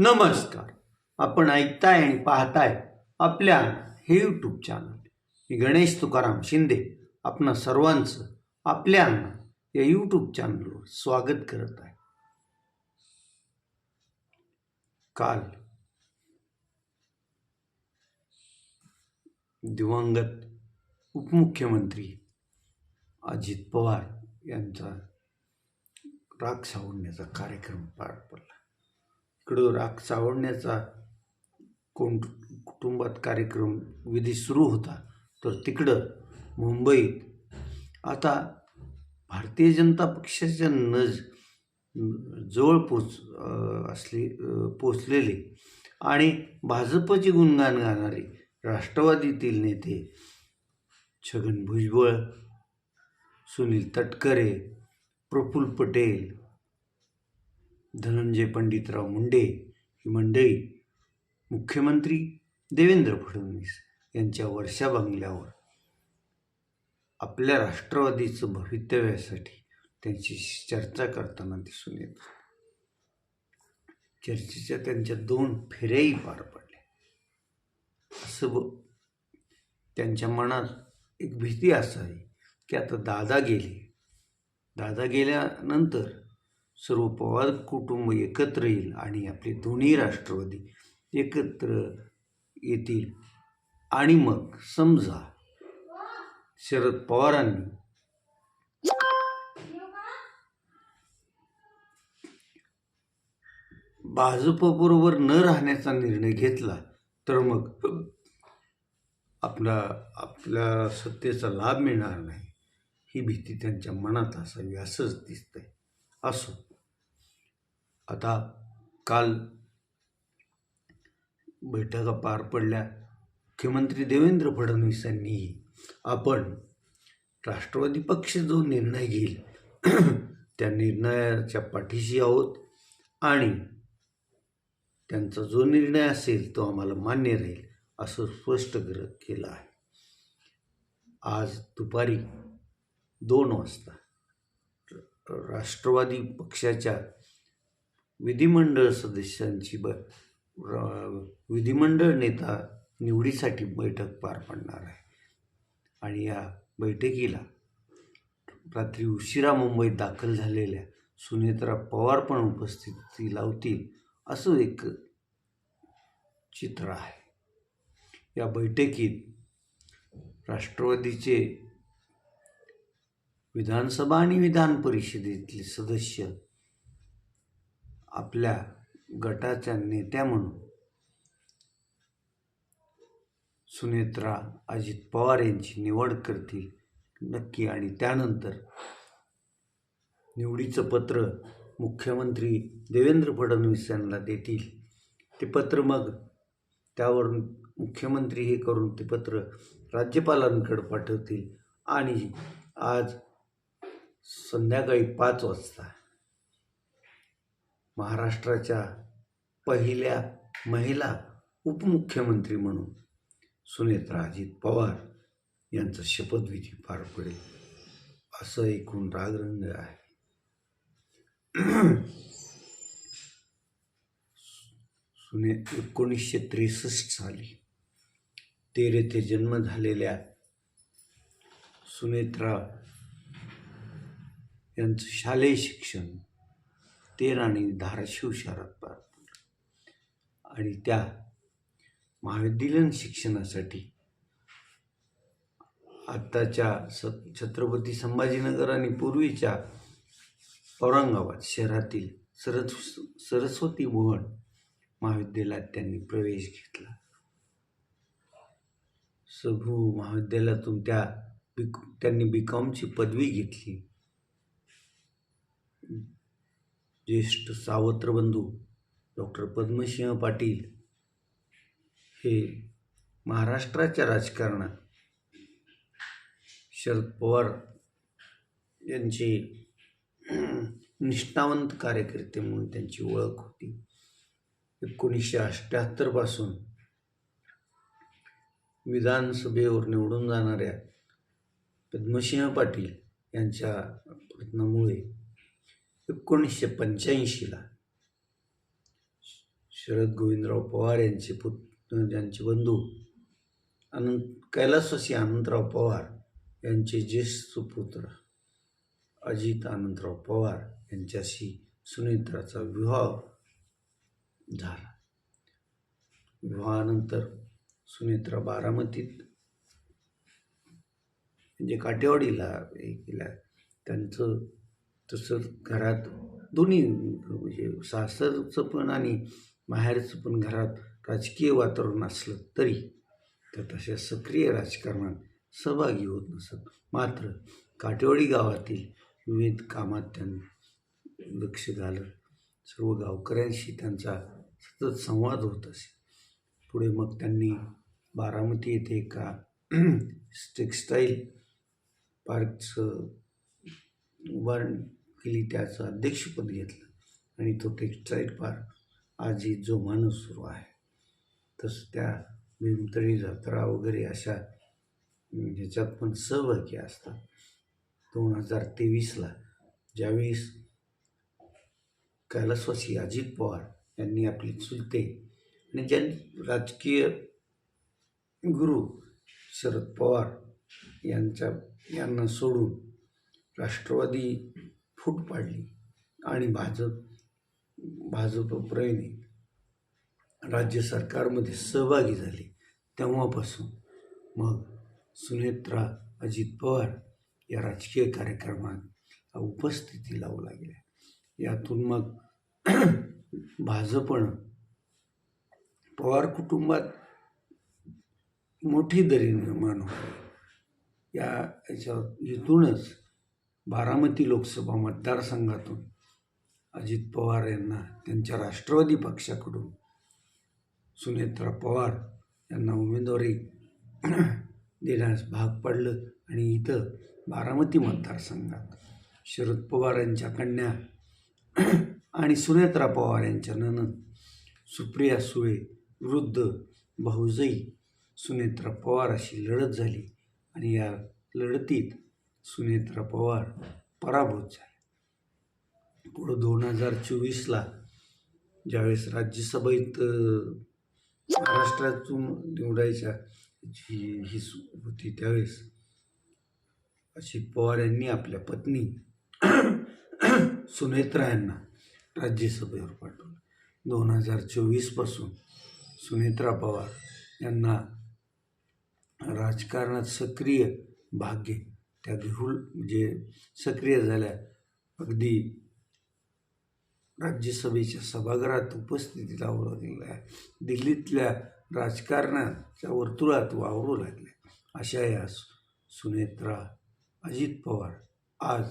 नमस्कार. आपण ऐकताय आणि पाहताय आपल्या हे यूट्यूब चॅनल मी गणेश तुकाराम शिंदे आपणा सर्वांचं आपल्या या यूट्यूब चॅनलवर स्वागत करत आहे. काल दिवंगत उपमुख्यमंत्री अजित पवार यांचा राग सावडण्याचा कार्यक्रम पार पडला. इकडं राग सावडण्याचा कोण कुटुंबात कार्यक्रम विधी सुरू होता तर तिकडं मुंबईत. आता भारतीय जनता पक्षाच्या नज जवळ पोच असली पोचलेली पोचलेले आणि भाजपचे गुणगान गाणारे राष्ट्रवादीतील नेते छगन भुजबळ सुनील तटकरे प्रफुल्ल पटेल धनंजय पंडितराव मुंडे ही मंडळी मुख्यमंत्री देवेंद्र फडणवीस यांच्या वर्षा बंगल्यावर. आपल्या राष्ट्रवादीचं भवितव्यासाठी त्यांची चर्चा करताना दिसून येत. चर्चेच्या त्यांच्या दोन फेऱ्याही पार पडल्या. असं त्यांच्या मनात एक भीती असावी की आता दादा गेले. दादा गेल्यानंतर सर्व पवार कुटुंब एकत्र येईल आणि आपले दोन्ही राष्ट्रवादी एकत्र येतील. आणि मग समजा शरद पवारांनी भाजपबरोबर न राहण्याचा निर्णय घेतला तर मग आपला आपल्या सत्तेचा लाभ मिळणार नाही. ही भीती त्यांच्या मनात असावी असंच दिसतंय. असो. आता काल बैठका पार पडल्या. मुख्यमंत्री देवेंद्र फडणवीसांनीही. आपण राष्ट्रवादी पक्ष जो निर्णय घेईल त्या निर्णयाच्या पाठीशी आहोत आणि त्यांचा जो निर्णय असेल तो आम्हाला मान्य राहील असं स्पष्ट कर केलं आहे. आज दुपारी दोन वाजता राष्ट्रवादी पक्षाच्या विधिमंडळ सदस्यांची ब विधिमंडळ नेता निवडीसाठी बैठक पार पडणार आहे. आणि या बैठकीला रात्री उशिरा मुंबईत दाखल झालेल्या सुनेत्रा पवार पण उपस्थिती लावतील असं एक चित्र आहे. या बैठकीत राष्ट्रवादीचे विधानसभा आणि विधान परिषदेतले सदस्य आपल्या गटाच्या नेत्या म्हणून सुनेत्रा अजित पवार यांची निवड करतील नक्की. आणि त्यानंतर निवडीचं पत्र मुख्यमंत्री देवेंद्र फडणवीस यांना देतील. ते पत्र मग त्यावरून मुख्यमंत्री हे करून ते पत्र राज्यपालांकडे पाठवतील. आणि आज संध्याकाळी पाच वाजता महाराष्ट्राच्या पहिल्या महिला उपमुख्यमंत्री म्हणून सुनेत्रा अजित पवार यांचा शपथविधी पार पडेल असं एकूण रागरंग आहे. सुने एकोणीसशे त्रेसष्ट साली तेर येथे जन्म झालेल्या सुनेत्रा यांचं शालेय शिक्षण ते राणी धाराशिव शहरात पार आणि त्या महाविद्यालयीन शिक्षणासाठी आत्ताच्या स छत्रपती संभाजीनगर आणि पूर्वीच्या औरंगाबाद शहरातील सरस सरस्वती भुवन महाविद्यालयात त्यांनी प्रवेश घेतला. सभू महाविद्यालयातून त्या बी त्यांनी बी कॉमची पदवी घेतली. ज्येष्ठ सावत्र बंधू डॉक्टर पद्मसिंह पाटील हे महाराष्ट्राच्या राजकारणात शरद पवार यांचे निष्ठावंत कार्यकर्ते म्हणून त्यांची ओळख होती. एकोणीसशे अठ्ठ्याहत्तरपासून विधानसभेवर निवडून जाणाऱ्या पद्मसिंह पाटील यांच्या प्रयत्नामुळे एकोणीसशे पंच्याऐंशीला शरद गोविंदराव पवार यांचे पुत यांचे बंधू अनंत कैलासवासी अनंतराव पवार यांचे ज्येष्ठ सुपुत्र अजित अनंतराव पवार यांच्याशी सुनेत्राचा विवाह झाला. विवाहानंतर सुनेत्रा बारामतीत म्हणजे काटेवाडीला हे केलं त्यांचं तसंच घरात दोन्ही म्हणजे सासरचं पण आणि माहेरचं पण घरात राजकीय वातावरण असलं तरी त्या तशा सक्रिय राजकारणात सहभागी होत नसत. मात्र काटेवाडी गावातील विविध कामात त्यांनी लक्ष घालत सर्व गावकऱ्यांशी त्यांचा सतत संवाद होत असे. पुढे मग त्यांनी बारामती येथे एका टेक्स्टाईल पार्कचं उभारणी केली त्याचं अध्यक्षपद घेतलं. आणि तो टेक्स्टाईल पार्क आजही जोमानं सुरू आहे. तसं त्या भीमतळी जत्रा वगैरे अशा ह्याच्यात पण सहभागी असतात. दोन हजार तेवीसला ज्यावेळेस कैलासवासी अजित पवार यांनी आपली चुलते आणि ज्यांनी राजकीय गुरु शरद पवार यांच्या यांना सोडून राष्ट्रवादी फूट पाडली. आणि भाजप भाजप राज्य सरकारमध्ये सहभागी झाले. तेव्हापासून मग सुनेत्रा अजित पवार या राजकीय कार्यक्रमात उपस्थिती लावू लागल्या. यातून मग भाजपनं पवार कुटुंबात मोठी दरी निर्माण होते. या याच्या इथूनच बारामती लोकसभा मतदारसंघातून अजित पवार यांना त्यांच्या राष्ट्रवादी पक्षाकडून सुनेत्रा पवार यांना उमेदवारी देण्यास भाग पडलं आणि इथं बारामती मतदारसंघात शरद पवार यांच्या कन्या आणि सुनेत्रा पवार यांच्या ननद सुप्रिया सुळे वृद्ध भाऊजई सुनेत्रा पवार अशी लढत झाली आणि या लढतीत सुनेत्रा पवार पराभूत झाले. पुढं दोन हजार चोवीसला ज्यावेळेस राज्यसभेत महाराष्ट्रातून निवडायच्या जी ही होती त्यावेळेस अजित पवार यांनी आपल्या पत्नी सुनेत्रा यांना राज्यसभेवर पाठवलं. दोन हजार चोवीसपासून सुनेत्रा पवार यांना राजकारणात सक्रिय भाग घेत त्या घेऊन म्हणजे सक्रिय झाल्या. अगदी राज्यसभेच्या सभागृहात उपस्थिती लावू लागलेल्या आहे दिल्लीतल्या राजकारणाच्या वर्तुळात वावरू लागल्या. अशा या सु- सुनेत्रा अजित पवार आज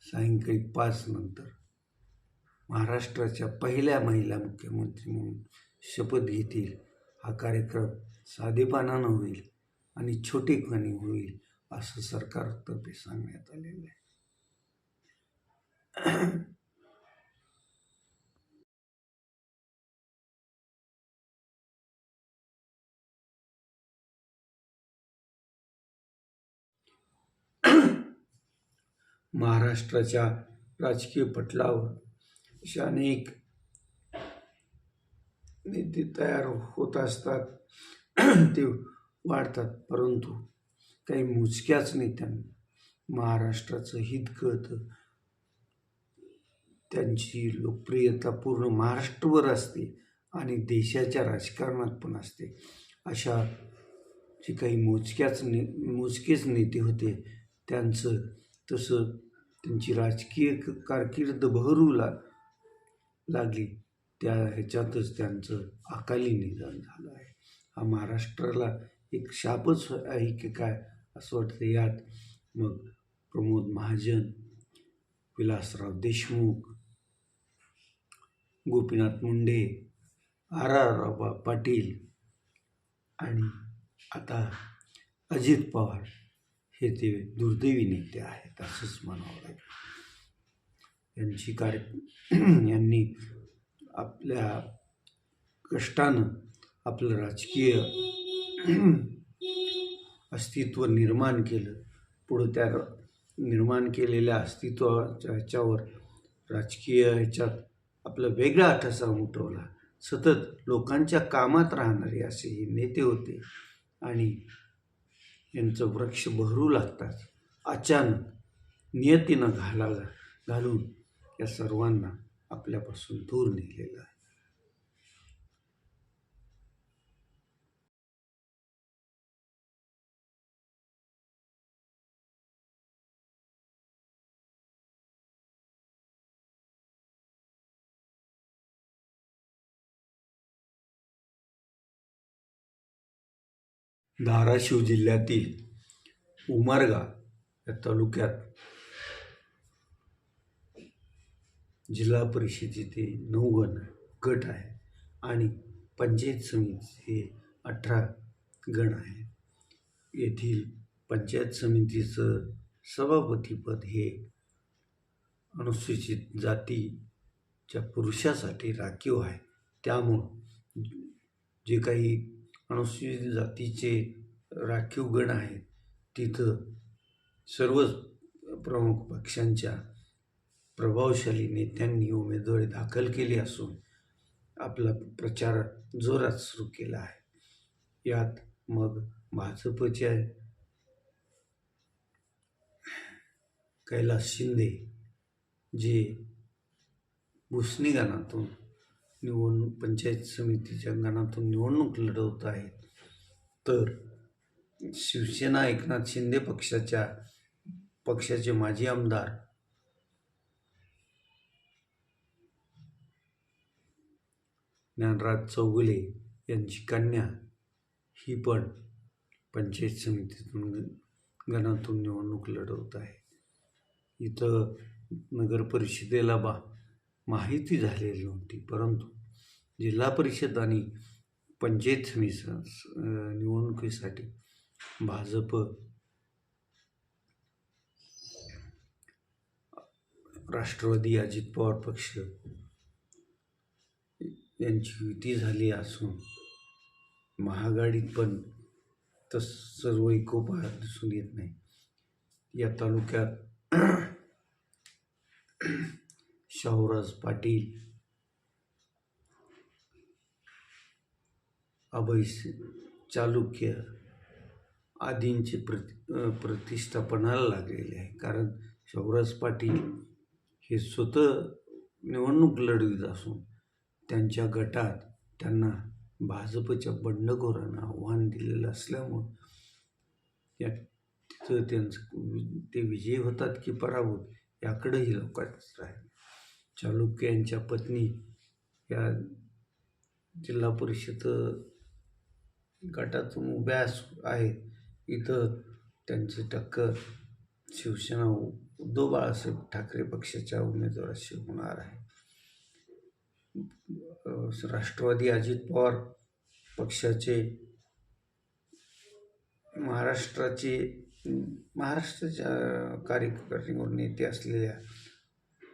सायंकाळी पाच नंतर महाराष्ट्राच्या पहिल्या महिला मुख्यमंत्री म्हणून शपथ घेतील. हा कार्यक्रम साधेपणानं होईल आणि छोटेपणी होईल. असं सरकारतर्फे सांगण्यात आलेलं आहे. महाराष्ट्राच्या राजकीय पटलावर अशा अनेक नेते तयार होत असतात ते वाढतात. परंतु काही मोजक्याच नेत्यांना महाराष्ट्राचं हित कळतं त्यांची लोकप्रियता पूर्ण महाराष्ट्रभर असते आणि देशाच्या राजकारणात पण असते. अशा जे काही मोजक्याच ने मोजकेच नेते होते त्यांचं तसं त्यांची राजकीय क- कारकीर्द बहरू ला लागली. त्या ह्याच्यातच त्यांचं अकाली निधन झालं आहे. हा महाराष्ट्राला एक शापच आहे की काय? असं वाटतं यात. मग प्रमोद महाजन विलासराव देशमुख गोपीनाथ मुंडे आर आर बा पाटील आणि आता अजित पवार हे ते दुर्दैवी नेते आहेत असंच म्हणावं लागेल. यांची कार्य यांनी आपल्या कष्टानं आपलं राजकीय अस्तित्व निर्माण केलं. पुढं त्या निर्माण केलेल्या अस्तित्वाच्या ह्याच्यावर राजकीय ह्याच्यात आपला वेगळा ठसा उमटवला. सतत लोकांच्या कामात राहणारे असे हे नेते होते आणि यांचं वृक्ष बहरू लागताच अचानक नियतीनं घाला घालून या सर्वांना आपल्यापासून दूर नेलेलं आहे. धाराशिव जिल्ह्यातील उमरगा या तालुक्यात जिल्हा परिषदेचे नऊ गण गट आहे आणि पंचायत समितीचे अठरा गण आहे येथील पंचायत समितीचं सभापतीपद हे अनुसूचित जातीच्या पुरुषासाठी राखीव आहे. त्यामुळं जे काही अनुसूचित जातीचे राखीव गण आहेत. तिथं सर्वच प्रमुख पक्षांच्या प्रभावशाली नेत्यांनी उमेदवारी दाखल केली असून आपला प्रचार जोरात सुरू केला आहे. यात मग भाजपचे कैलास शिंदे जे भुसणी निवडणूक पंचायत समितीच्या गणातून निवडणूक लढवत आहेत. तर शिवसेना एकनाथ शिंदे पक्षाच्या पक्षाचे माजी आमदार ज्ञानराज चौगुले यांची कन्या ही पण पंचायत समितीतून गणातून निवडणूक लढवत आहे इथं नगर परिषदेला बा माहिती झालेली नव्हती. परंतु जिल्हा परिषद आणि पंचायत समिती निवडणुकीसाठी भाजप राष्ट्रवादी अजित पवार पक्ष यांची युती झाली असून महागाडीत पण तस सर्व एकोपा दिसून येत नाही. या तालुक्यात शाहूराज पाटील अभय चालुक्य आदींची प्रति प्रतिष्ठापनाला लागलेले आहे. कारण शाहूराज पाटील हे स्वतः निवडणूक लढवीत असून त्यांच्या गटात त्यांना भाजपच्या बंडखोरांना आव्हान दिलेलं असल्यामुळं या तिथं त्यांचं ते विजयी होतात की पराभूत याकडंही लोकांचं राहील. चालुक्य यांच्या पत्नी या जिल्हा परिषद गटातून उभ्या आहेत. इथं त्यांची टक्कर शिवसेना उद्धव बाळासाहेब ठाकरे पक्षाच्या उमेदवाराशी होणार आहे. राष्ट्रवादी अजित पवार पक्षाचे महाराष्ट्राचे महाराष्ट्राच्या कार्यकारिणीवर नेते असलेल्या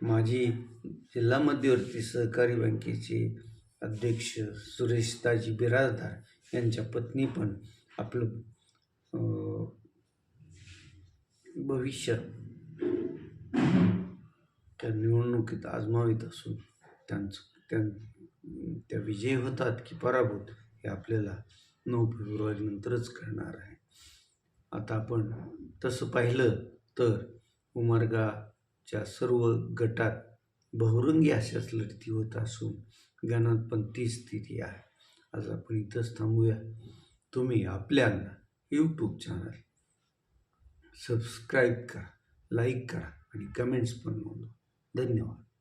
माझी जिल्हा मध्यवर्ती सहकारी बँकेचे अध्यक्ष सुरेश ताजी बिराजदार यांच्या पत्नी पण आपलं भविष्य त्या निवडणुकीत आजमावित असून त्यांचं त्या त्या विजयी होतात की पराभूत हे आपल्याला नऊ फेब्रुवारीनंतरच कळणार आहे. आता आपण तसं पाहिलं तर च्या सर्व गटात बहुरंगी अशाच लढती होत असून गणात पण तीच स्थिती आहे. आज आपण इथंच थांबूया. तुम्ही आपल्यांना यूट्यूब चॅनल सबस्क्राईब करा लाईक करा आणि कमेंट्स पण नोंदवा. धन्यवाद.